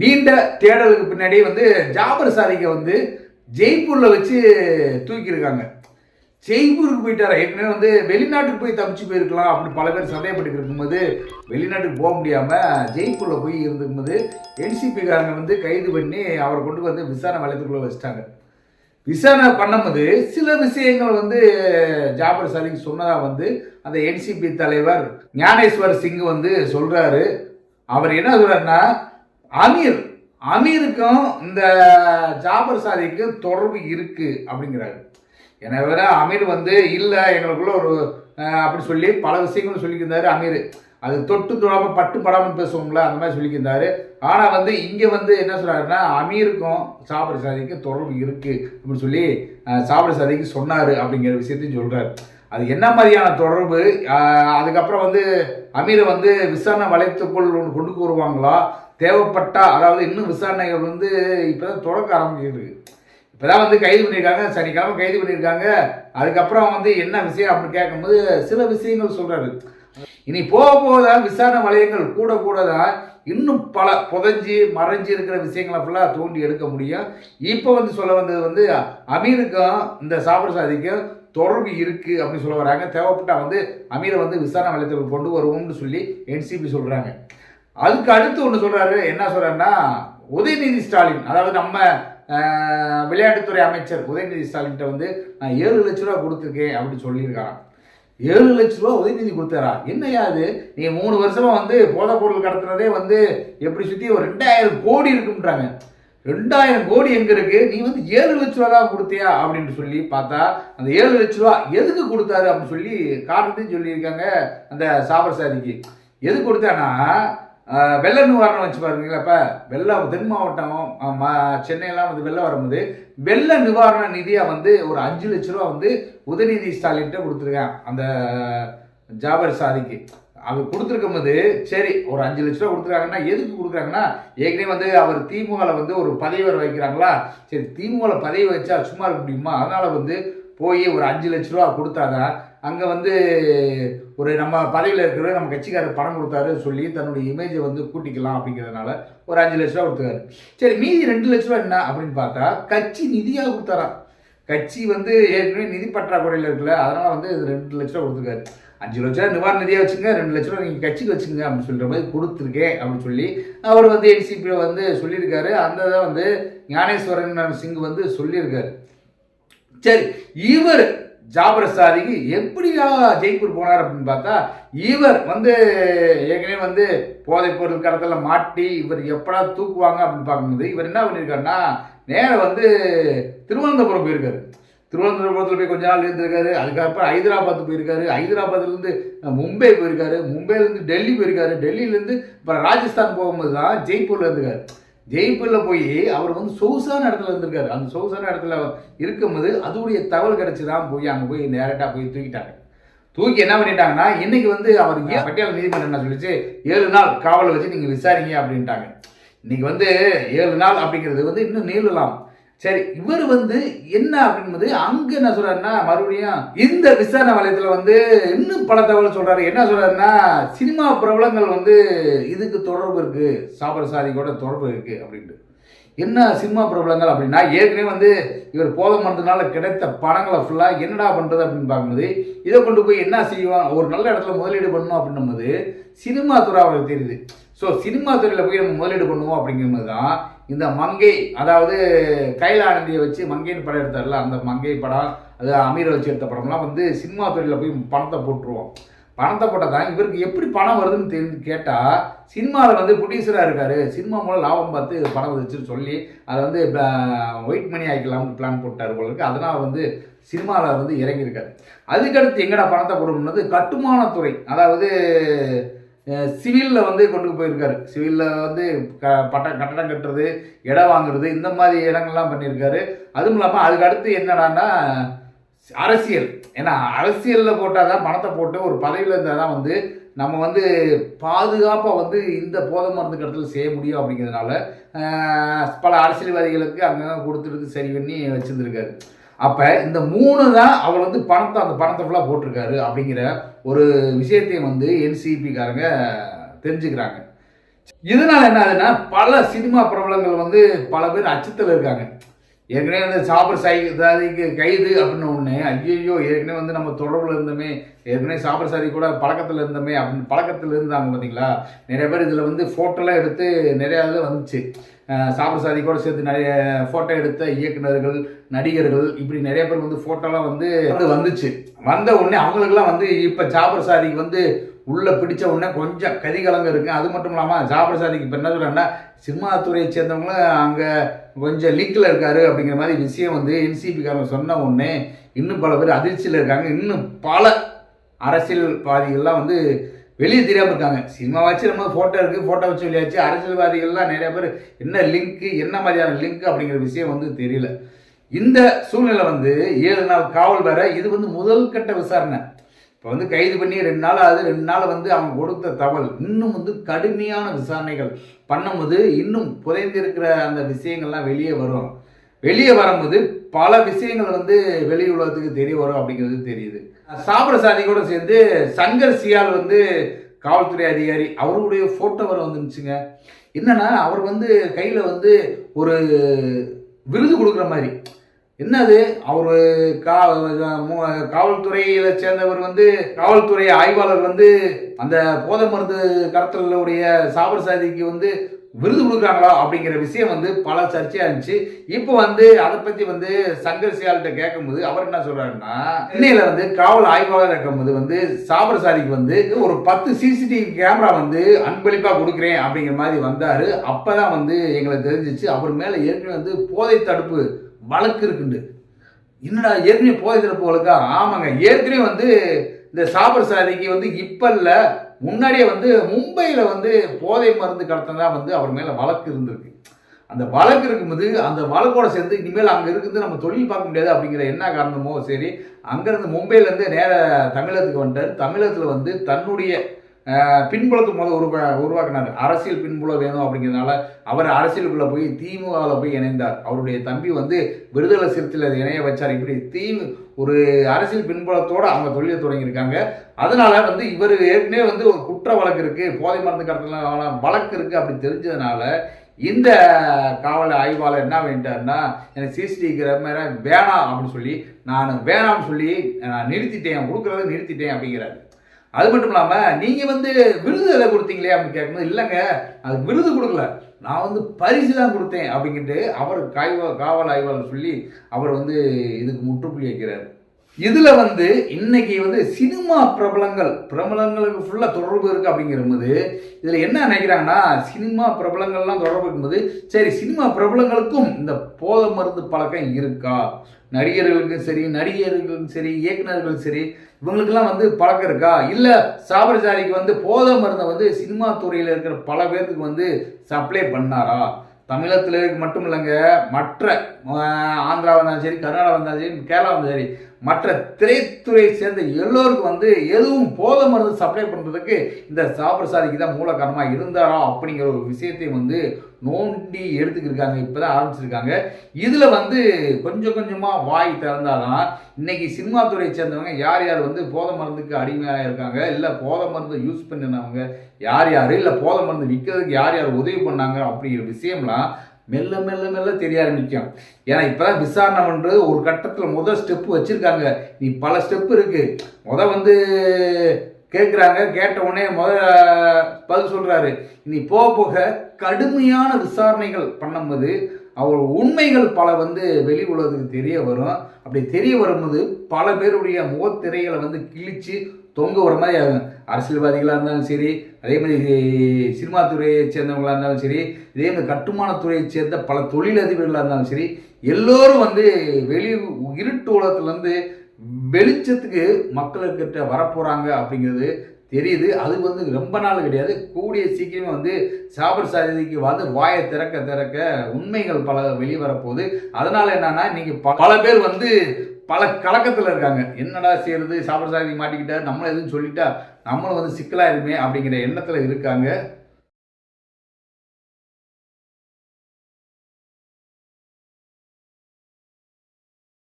நீண்ட தேடலுக்கு பின்னாடி வந்து ஜாபர் சாரிக்கை வந்து ஜெய்ப்பூரில் வச்சு தூக்கியிருக்காங்க. ஜெய்ப்பூருக்கு போயிட்டாரா? ஏற்கனவே வந்து வெளிநாட்டுக்கு போய் தப்பிச்சு போயிருக்கலாம் அப்படின்னு பல பேர் சந்தேகப்பட்டு இருக்கும்போது வெளிநாட்டுக்கு போக முடியாமல் ஜெய்ப்பூரில் போய் இருந்துக்கும்போது என்சிபிக்காரங்க வந்து கைது பண்ணி அவரை கொண்டு வந்து விசாரணை வளையத்துக்குள்ளே வச்சுட்டாங்க. விசாரணை பண்ணும்போது சில விஷயங்கள் வந்து ஜாபர் சாலிக் சொன்னதாக வந்து அந்த என்சிபி தலைவர் ஞானேஸ்வர் சிங் வந்து சொல்கிறாரு அவர் என்ன சொல்கிறாருன்னா அமீர் அமீருக்கும் இந்த ஜாபர் சாதிக்கும் தொடர்பு இருக்கு அப்படிங்கிறாரு. எனவே அமீர் வந்து இல்லை எங்களுக்குள்ள ஒரு அப்படி சொல்லி பல விஷயங்களும் சொல்லியிருந்தாரு அமீர். அது தொட்டு தொடாம பட்டு படாமல் பேசுவோம்ல அந்த மாதிரி சொல்லியிருந்தாரு ஆனால் வந்து இங்கே வந்து என்ன சொல்கிறாருன்னா அமீருக்கும் சாபர் சாதிக்கும் தொடர்பு இருக்குது அப்படின்னு சொல்லி அஹ், சாபர் சாதிக்கு சொன்னார் அப்படிங்கிற விஷயத்தையும் சொல்கிறார் அது என்ன மாதிரியான தொடர்பு? அதுக்கப்புறம் வந்து அமீரை வந்து விசாரணை வளையத்துக்குள் ஒன்று கொண்டு வருவாங்களா? தேவைப்பட்டா அதாவது இன்னும் விசாரணைகள் வந்து இப்போ தான் தொடக்க ஆரம்பிக்கிறது இப்போ தான் வந்து கைது பண்ணியிருக்காங்க சனிக்கிழமை கைது பண்ணியிருக்காங்க அதுக்கப்புறம் வந்து என்ன விஷயம் அப்படின்னு கேட்கும்போது சில விஷயங்கள் சொல்கிறாரு இனி போக போக தான் விசாரணை வளையங்கள் கூட கூட தான் இன்னும் பல புதைஞ்சி மறைஞ்சி இருக்கிற விஷயங்களை ஃபுல்லாக தோண்டி எடுக்க முடியும். இப்போ வந்து சொல்ல வந்தது வந்து அமீருக்கும் இந்த சாபர் சாதிக்கும் தொடர்பு இருக்கு அப்படின்னு சொல்ல வராங்க. தேவைப்பட்டா வந்து அமீரை வந்து விசாரணை வளையத்துக்கு கொண்டு வருவோம்னு சொல்லி என்சிபி சொல்கிறாங்க அதுக்கு அடுத்து ஒன்று சொல்கிறாரு என்ன சொல்கிறாருன்னா உதயநிதி ஸ்டாலின். அதாவது நம்ம விளையாட்டுத்துறை அமைச்சர் உதயநிதி ஸ்டாலின்கிட்ட வந்து நான் ஏழு லட்ச ரூபா கொடுத்துருக்கேன் அப்படின்னு சொல்லியிருக்காராம். ஏழு லட்ச ரூபா உதயநிதி கொடுத்தாரா? என்னையா அது? நீ மூணு வருஷமா வந்து போதை பொருள் கடத்துறதே வந்து எப்படி சுற்றி ஒரு ரெண்டாயிரம் கோடி இருக்குன்றாங்க ரெண்டாயிரம் கோடி எங்க இருக்கு? நீ வந்து ஏழு லட்ச ரூபா தான் கொடுத்தியா? அப்படின்னு சொல்லி பார்த்தா அந்த ஏழு லட்ச ரூபா எதுக்கு கொடுத்தாரு அப்படின்னு சொல்லி காரணத்தையும் சொல்லியிருக்காங்க அந்த சாபர் சாதிக்கு எது கொடுத்தானா வெள்ள நிவாரணம் வச்சு பாருங்களா இப்போ வெள்ளம் தென் மாவட்டம் சென்னையெல்லாம் வந்து வெள்ளம் வரும்போது வெள்ள நிவாரண நிதியாக வந்து ஒரு அஞ்சு லட்ச ரூபா வந்து உதயநிதி ஸ்டாலின்கிட்ட கொடுத்துருக்கேன் அந்த ஜாபர் சாதிக்கு. அவர் கொடுத்துருக்கும் போது சரி ஒரு அஞ்சு லட்ச ரூபா கொடுத்துருக்காங்கன்னா எதுக்கு கொடுக்குறாங்கன்னா ஏற்கனவே வந்து அவர் திமுகவில் வந்து ஒரு பதவி வர வைக்கிறாங்களா? சரி திமுகவில் பதவி வச்சா சும்மா இருக்க முடியுமா? அதனால் வந்து போய் ஒரு அஞ்சு லட்ச ரூபா கொடுத்தாதான் அங்கே வந்து ஒரு நம்ம பதவியில் இருக்கிற நம்ம கட்சிக்காரர் பணம் கொடுத்தாரு சொல்லி தன்னுடைய இமேஜை வந்து கூட்டிக்கலாம் அப்படிங்கிறதுனால ஒரு அஞ்சு லட்ச ரூபா கொடுத்தாரு சரி மீதி ரெண்டு லட்ச ரூபா என்ன அப்படின்னு பார்த்தா கட்சி நிதியாக கொடுத்தாராம் கட்சி வந்து ஏற்கனவே நிதி பற்றாக்குறையில் இருக்குல்ல அதனால் வந்து ரெண்டு லட்ச ரூபா கொடுத்துருக்காரு. அஞ்சு லட்ச ரூபா நிவாரண நிதியாக வச்சுங்க ரெண்டு லட்ச ரூபா நீங்கள் கட்சிக்கு வச்சுங்க அப்படின்னு சொல்கிற மாதிரி கொடுத்துருக்கேன் அப்படின்னு சொல்லி அவர் வந்து என்சிபியில் வந்து சொல்லியிருக்காரு. அந்த இதை வந்து ஞானேஸ்வரன் சிங் வந்து சொல்லியிருக்காரு. சரி இவர் ஜாபர் சாதிக்கு எப்படியா ஜெய்ப்பூர் போனார் அப்படின்னு பார்த்தா இவர் வந்து ஏற்கனவே வந்து போதைப் பொருள் கடத்தல மாட்டி இவர் எப்படா தூக்குவாங்க அப்படின்னு பார்க்கும்போது இவர் என்ன பண்ணியிருக்காருன்னா நேரம் வந்து திருவனந்தபுரம் போயிருக்காரு. திருவனந்தபுரத்தில் போய் கொஞ்ச நாள் இருந்திருக்காரு. அதுக்கப்புறம் ஹைதராபாத் போயிருக்காரு. ஹைதராபாத்லேருந்து மும்பை போயிருக்காரு. மும்பையிலேருந்து டெல்லி போயிருக்காரு. டெல்லியிலேருந்து இப்போ ராஜஸ்தான் போகும்போது தான் ஜெய்ப்பூரில் இருந்திருக்காரு ஜெய்ப்பூரில் போய் அவர் வந்து சொகுசான இடத்துல இருந்திருக்காரு. அந்த சொகுசான இடத்துல இருக்கும்போது அதோடைய தகவல் கிடச்சி தான் போய் அங்கே போய் டேரெக்டாக போய் தூக்கிட்டாங்க தூக்கி என்ன பண்ணிட்டாங்கன்னா இன்னைக்கு வந்து அவர் ஏன் பட்டியல் நீதிமன்றம் என்ன சொல்லிச்சு? ஏழு நாள் காவலை வச்சு நீங்கள் விசாரிங்க அப்படின்ட்டாங்க. இன்னைக்கு வந்து ஏழு நாள் அப்படிங்கிறது வந்து இன்னும் நீளலாம். சரி இவர் வந்து என்ன அப்படின்பது அங்க என்ன சொல்றாருன்னா மறுபடியும் இந்த விசாரணை வலயத்துல வந்து இன்னும் பல தகவல் சொல்றாரு. என்ன சொல்றாருன்னா சினிமா பிரபலங்கள் வந்து இதுக்கு தொடர்பு இருக்கு. சாபர் சாதி கூட தொடர்பு இருக்கு அப்படின்ட்டு. என்ன சினிமா பிரபலங்கள் அப்படின்னா ஏற்கனவே வந்து இவர் போதை மருந்துனால கிடைத்த பணங்களை ஃபுல்லாக என்னடா பண்ணுறது அப்படின்னு பார்க்கும்போது இதை கொண்டு போய் என்ன செய்வான்? ஒரு நல்ல இடத்துல முதலீடு பண்ணணும் அப்படின்னும்போது சினிமா துறை அவருக்கு தெரியுது. ஸோ சினிமா துறையில் போய் நம்ம முதலீடு பண்ணுவோம் அப்படிங்கும்போது தான் இந்த மங்கை அதாவது கைலானந்தியை வச்சு மங்கைன்னு படம் எடுத்தார்ல அந்த மங்கை படம் அது அமீரை வச்சு எடுத்த படம்லாம் வந்து சினிமா துறையில் போய் பணத்தை போட்டுருவோம். பணத்தை போட்டால் தான் இவருக்கு எப்படி பணம் வருதுன்னு தெரிஞ்சு கேட்டால் சினிமாவில் வந்து ப்ரொடியூசராக இருக்கார். சினிமா மூலம் லாபம் பார்த்து பணம் வச்சுன்னு சொல்லி அதை வந்து ஒயிட் மணி ஆகிக்கலாம்னு பிளான் போட்டார் போல அதனால் வந்து சினிமாவில் வந்து இறங்கியிருக்காரு. அதுக்கடுத்து எங்கடா பணத்தை போடணும்னது கட்டுமானத்துறை. அதாவது சிவிலில் வந்து கொண்டு போயிருக்காரு. சிவிலில் வந்து க பட்ட கட்டடம் கட்டுறது இடம் வாங்குறது இந்த மாதிரி இடங்கள்லாம் பண்ணியிருக்காரு. அதுவும் இல்லாமல் அதுக்கு அடுத்து என்னடான்னா அரசியல். ஏன்னா அரசியலில் போட்டால் தான் பணத்தை போட்டு ஒரு பதவியில் இருந்தால் தான் வந்து நம்ம வந்து பாதுகாப்பாக வந்து இந்த போதை மருந்து கட்டத்தில் செய்ய முடியும் அப்படிங்கிறதுனால பல அரசியல்வாதிகளுக்கு அங்கங்கே கொடுத்துட்டு சரி பண்ணி வச்சுருந்துருக்காரு. அப்போ இந்த மூணு தான் அவர் வந்து பணத்தை அந்த பணத்தை ஃபுல்லாக போட்டிருக்காரு அப்படிங்கிற ஒரு விஷயத்தையும் வந்து என்சிபிக்காரங்க தெரிஞ்சுக்கிறாங்க. இதனால் என்ன ஆகுதுன்னா பல சினிமா பிரபலங்கள் வந்து பல பேர் அச்சத்தில் இருக்காங்க. ஏற்கனவே வந்து சாபர் சாய் சாதிக்கு கைது அப்படின்னு ஒன்று ஐயோ ஏற்கனவே வந்து நம்ம தொடர்பில் இருந்தோமே. ஏற்கனவே சாபர் சாதி கூட பழக்கத்தில் இருந்தோமே அப்படின்னு பழக்கத்தில் இருந்தாங்க பார்த்தீங்களா நிறைய பேர் இதில் வந்து ஃபோட்டோலாம் எடுத்து நிறையா இது வந்துச்சு. சாபர் சாதி கூட சேர்த்து நிறைய ஃபோட்டோ எடுத்த இயக்குனர்கள் நடிகர்கள் இப்படி நிறைய பேர் வந்து ஃபோட்டோலாம் வந்து அது வந்துச்சு. வந்த உடனே அவங்களுக்குலாம் வந்து இப்போ ஜாபர் சாதிக்கு வந்து உள்ளே பிடிச்ச உடனே கொஞ்சம் கதிகலங்க இருக்குது அது மட்டும் இல்லாமல் ஜாபர் சாதிக்கு இப்போ என்ன சொல்கிறேன்னா சினிமா துறையை சேர்ந்தவங்களும் அங்கே கொஞ்சம் லிங்கில் இருக்காரு அப்படிங்கிற மாதிரி விஷயம் வந்து என்சிபிக்காரங்க சொன்ன உடனே இன்னும் பல பேர் அதிர்ச்சியில் இருக்காங்க. இன்னும் பல அரசியல்வாதிகள்லாம் வந்து வெளியே தெரியாமல் இருக்காங்க. சினிமா வச்சு நம்ம ஃபோட்டோ இருக்குது ஃபோட்டோ வச்சு வெளியாச்சு. அரசியல்வாதிகள்லாம் நிறைய பேர் என்ன லிங்க்கு என்ன மாதிரியான லிங்க் அப்படிங்கிற விஷயம் வந்து தெரியல. இந்த சூழ்நிலை வந்து ஏழு நாள் காவல் வேற இது வந்து முதல் கட்ட விசாரணை. இப்போ வந்து கைது பண்ணி ரெண்டு நாள் அது ரெண்டு நாள் வந்து அவங்க கொடுத்த தகவல். இன்னும் வந்து கடுமையான விசாரணைகள் பண்ணும்போது இன்னும் புதைந்திருக்கிற அந்த விஷயங்கள்லாம் வெளியே வரும். வெளியே வரும்போது பல விஷயங்கள் வந்து வெளி உலகத்துக்கு தெரிய வரும் அப்படிங்கிறது தெரியுது. சாப்பிட கூட சேர்ந்து சங்கர் சியால் வந்து காவல்துறை அதிகாரி அவருடைய ஃபோட்டோ வர வந்துருந்துச்சுங்க என்னன்னா அவர் வந்து கையில் வந்து ஒரு விருது கொடுக்குற மாதிரி. என்னது? அவர் கா மு- காவல்துறையில சேர்ந்தவர் வந்து காவல்துறை ஆய்வாளர் வந்து அந்த போதை மருந்து கடத்தலுடைய சாபர் சாதிக்கு வந்து விருது கொடுக்குறாங்களா அப்படிங்கிற விஷயம் வந்து பல சர்ச்சையாக இருந்துச்சு. இப்போ வந்து அதை பற்றி வந்து சங்கர் சியால்கிட்ட கேட்கும்போது அவர் என்ன சொல்கிறாருன்னா சென்னையில் வந்து காவல் ஆய்வாளர் இருக்கும்போது வந்து சாபர் சாதிக்கு வந்து ஒரு பத்து சிசிடிவி கேமரா வந்து அன்பளிப்பாக கொடுக்குறேன் அப்படிங்கிற மாதிரி வந்தார். அப்போ தான் வந்து எங்களுக்கு தெரிஞ்சிச்சு. அவர் மேலே ஏற்கனவே வந்து போதை தடுப்பு வழக்கு இருக்குண்டு. என்னடா ஏற்கனவே போதை தடுப்பு வழக்கா ஆமாங்க. ஏற்கனவே வந்து இந்த சாபர் சாதிக்கு வந்து இப்போ இல்லை முன்னாடியே வந்து மும்பையில் வந்து போதை மருந்து கடத்தினா வந்து அவர் மேலே வழக்கு இருந்திருக்கு. அந்த வழக்கு இருக்கும்போது அந்த வழக்கோட சேர்ந்து இனிமேல் அங்கே இருக்குது நம்ம தொழில் பார்க்க முடியாது அப்படிங்கிற என்ன காரணமோ சரி அங்கேருந்து மும்பையிலேருந்து நேர தமிழகத்துக்கு வந்துட்டார். தமிழகத்தில் வந்து தன்னுடைய அஹ், முதல் உருவா உருவாக்கினார். அரசியல் பின்புலம் வேணும் அப்படிங்கிறதுனால அவர் அரசியலுக்குள்ளே போய் திமுகவில் போய் இணைந்தார். அவருடைய தம்பி வந்து விடுதலை சிறுத்தையில் இணைய வச்சார். இப்படி தீ ஒரு அரசியல் பின்புலத்தோடு அவங்க தொழிலை தொடங்கியிருக்காங்க. அதனால வந்து இவர் ஏற்கனவே வந்து ஒரு குற்ற வழக்கு இருக்குது போதை மருந்து கடத்தல வழக்கு இருக்குது அப்படி தெரிஞ்சதுனால இந்த காவல் ஆய்வாளர் என்ன வேண்டாருன்னா எனக்கு சிசிடிவி கேமரா வேணாம் அப்படின்னு சொல்லி நான் வேணாம்னு சொல்லி நான் நிறுத்திட்டேன். கொடுக்குறத நிறுத்திட்டேன் அப்படிங்கிறாரு. அது மட்டும் இல்லாமல் நீங்கள் வந்து விருது எதை கொடுத்தீங்களே அப்படின்னு கேட்கும்போது இல்லைங்க அது விருது கொடுக்கல. நான் வந்து பரிசு தான் கொடுத்தேன் அப்படின்ட்டு அவர் காய்வா காவல் ஆய்வாளர் சொல்லி அவர் வந்து இதுக்கு முற்றுப்புள்ளி வைக்கிறார். இதுல வந்து இன்னைக்கு வந்து சினிமா பிரபலங்கள் பிரபலங்களுக்கு ஃபுல்லாக தொடர்பு இருக்கு அப்படிங்கிறபோது இதுல என்ன நினைக்கிறாங்கன்னா சினிமா பிரபலங்கள்லாம் தொடர்பு இருக்கும்போது சரி சினிமா பிரபலங்களுக்கும் இந்த போதை மருந்து பழக்கம் இருக்கா? நடிகர்களுக்கும் சரி நடிகர்களுக்கும் சரி இயக்குநர்களும் சரி இவங்களுக்கெல்லாம் வந்து பழக்கம் இருக்கா? இல்லை சாபரசாரிக்கு வந்து போதை மருந்தை வந்து சினிமா துறையில் இருக்கிற பல பேர்த்துக்கு வந்து சப்ளை பண்ணாரா? தமிழகத்தில் மட்டும் இல்லைங்க மற்ற ஆந்திரா வந்தாலும் சரி கர்நாடகா வந்தாலும் சரி கேரளா வந்தாலும் சரி மற்ற திரைத்துறையை சேர்ந்த எல்லோருக்கும் வந்து எதுவும் போதை மருந்து சப்ளை பண்ணுறதுக்கு இந்த சாப்பிரசாதிக்கு சாதிக்கு தான் மூல காரணமாக இருந்தாரா அப்படிங்கிற ஒரு விஷயத்தை வந்து நோண்டி எடுத்துக்கிருக்காங்க இப்போ தான் ஆரம்பிச்சிருக்காங்க. இதில் வந்து கொஞ்சம் கொஞ்சமாக வாய் திறந்தாதான் இன்னைக்கு சினிமா துறையை சேர்ந்தவங்க யார் யார் வந்து போத மருந்துக்கு அடிமையாக இருக்காங்க இல்லை போதை மருந்து யூஸ் பண்ணினவங்க யார் யார் இல்லை போத மருந்து விற்கிறதுக்கு யார் யார் உதவி பண்ணாங்க அப்படிங்கிற விஷயம்லாம் மெல்ல மெல்ல மெல்ல தெரிய ஆரம்பிக்கும். ஏன்னா இப்போதான் விசாரணை பண்ணுறது ஒரு கட்டத்தில் முதல் ஸ்டெப்பு வச்சுருக்காங்க. நீ பல ஸ்டெப் இருக்குது முத வந்து கேட்குறாங்க கேட்ட உடனே முத பதில் சொல்கிறாரு இனி போக போக கடுமையான விசாரணைகள் பண்ணும்போது அவர் உண்மைகள் பல வந்து வெளி உலகத்துக்கு தெரிய வரும். அப்படி தெரிய வரும்போது பல பேருடைய முகத்திரைகளை வந்து கிழிச்சு தொங்க வர மாதிரி அரசியல்வாதிகளாக இருந்தாலும் சரி அதே மாதிரி சினிமா துறையை சேர்ந்தவங்களாக இருந்தாலும் சரி இதே மாதிரி கட்டுமானத்துறையை சேர்ந்த பல தொழிலதிபர்களாக இருந்தாலும் சரி எல்லோரும் வந்து வெளி இருட்டு உலகத்துலேருந்து வெளிச்சத்துக்கு மக்களுக்கிட்ட வரப்போகிறாங்க அப்படிங்கிறது தெரியுது. அது வந்து ரொம்ப நாள் கிடையாது. கூடிய சீக்கிரமே வந்து சாபர் சாதிக்கு வந்து வாயை திறக்க திறக்க உண்மைகள் பல வெளிவரப்போகுது. அதனால என்னன்னா இன்னைக்கு பல பேர் வந்து பல கலக்கத்தில் இருக்காங்க. என்னடா செய்யறது சாப்பிட சாதி மாட்டிக்கிட்டா? நம்மளும் எதுவும் சொல்லிட்டா? நம்மளும் வந்து சிக்கலாக இருக்குமே அப்படிங்கிற எண்ணத்தில் இருக்காங்க.